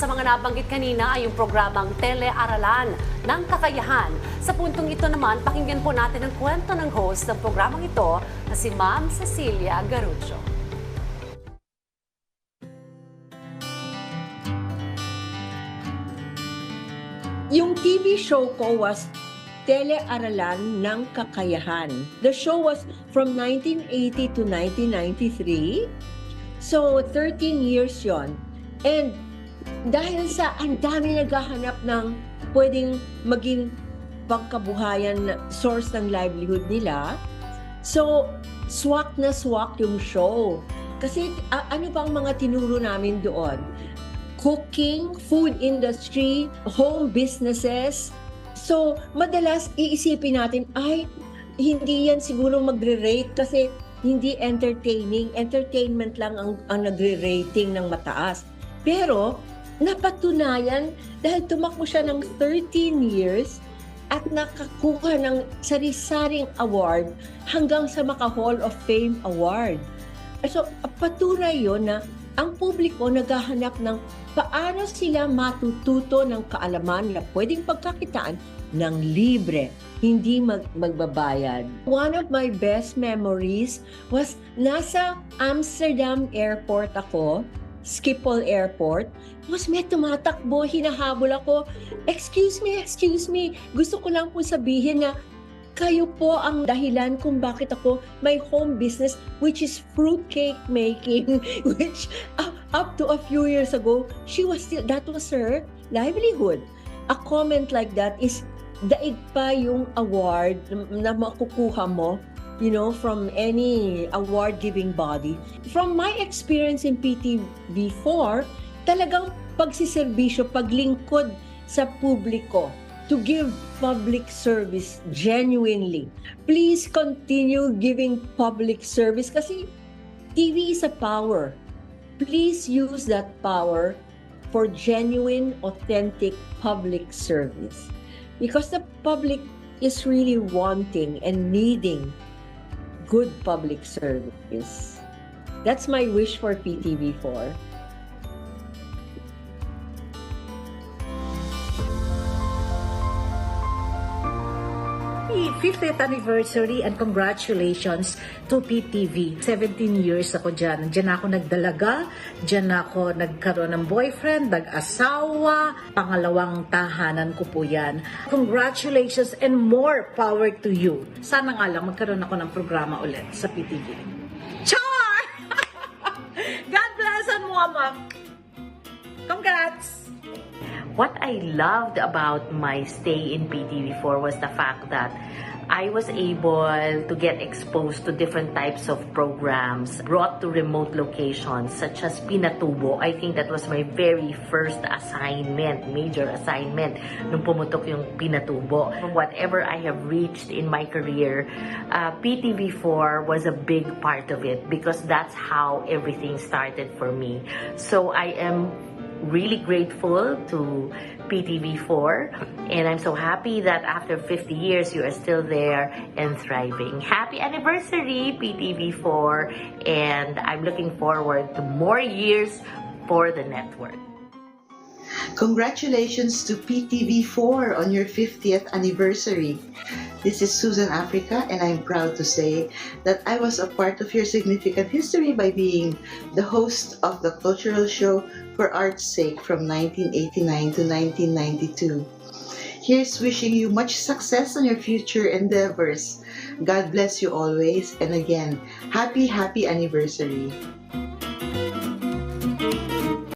sa mga nabanggit kanina ay yung programang Telearalan ng Kakayahan. Sa puntong ito naman, pakinggan po natin ang kwento ng host ng programang ito na si Ma'am Cecilia Garucho. Yung TV show ko was Telearalan ng Kakayahan. The show was from 1980 to 1993. So, 13 years yon. And dahil sa ang dami naghahanap ng pwedeng maging pagkabuhayan source ng livelihood nila, so swak na swak yung show. Kasi a- ano bang mga tinuro namin doon? cooking, food industry, home businesses. So, madalas iisipin natin, ay, hindi yan siguro magre-rate kasi hindi entertaining. Entertainment lang ang, ang nagre-rating ng mataas. Pero, napatunayan dahil tumakbo siya ng 13 years at nakakuha ng sari-saring award hanggang sa Maka Hall of Fame Award. So, patunay yon na ang publiko naghahanap ng paano sila matututo ng kaalaman na pwedeng pagkakitaan ng libre, hindi mag magbabayad. One of my best memories was nasa Amsterdam Airport ako, Schiphol Airport, was may tumatakbo, hinahabol ako, excuse me, excuse me, gusto ko lang po sabihin na kayo po ang dahilan kung bakit ako may home business which is fruit cake making which uh, up to a few years ago she was still that was her livelihood. A comment like that is daig pa yung award na makukuha mo you know from any award giving body from my experience in PTV4 talagang pagsiservisyo paglingkod sa publiko to give public service genuinely. Please continue giving public service kasi TV is a power. Please use that power for genuine, authentic public service. Because the public is really wanting and needing good public service. That's my wish for PTV4. 50th anniversary and congratulations to PTV. 17 years ako dyan. Dyan ako nagdalaga, dyan ako nagkaroon ng boyfriend, nag-asawa, pangalawang tahanan ko po yan. Congratulations and more power to you. Sana nga lang magkaroon ako ng programa ulit sa PTV. Char! God bless and mama. Congrats! What I loved about my stay in PTV4 was the fact that I was able to get exposed to different types of programs brought to remote locations such as Pinatubo. I think that was my very first assignment, major assignment nung pumutok yung Pinatubo. Whatever I have reached in my career, uh, PTV4 was a big part of it because that's how everything started for me. So I am really grateful to PTV4 and I'm so happy that after 50 years you are still there and thriving. Happy anniversary PTV4 and I'm looking forward to more years for the network. Congratulations to PTV4 on your 50th anniversary. This is Susan Africa, and I'm proud to say that I was a part of your significant history by being the host of the cultural show For Art's Sake from 1989 to 1992. Here's wishing you much success on your future endeavors. God bless you always, and again, happy, happy anniversary.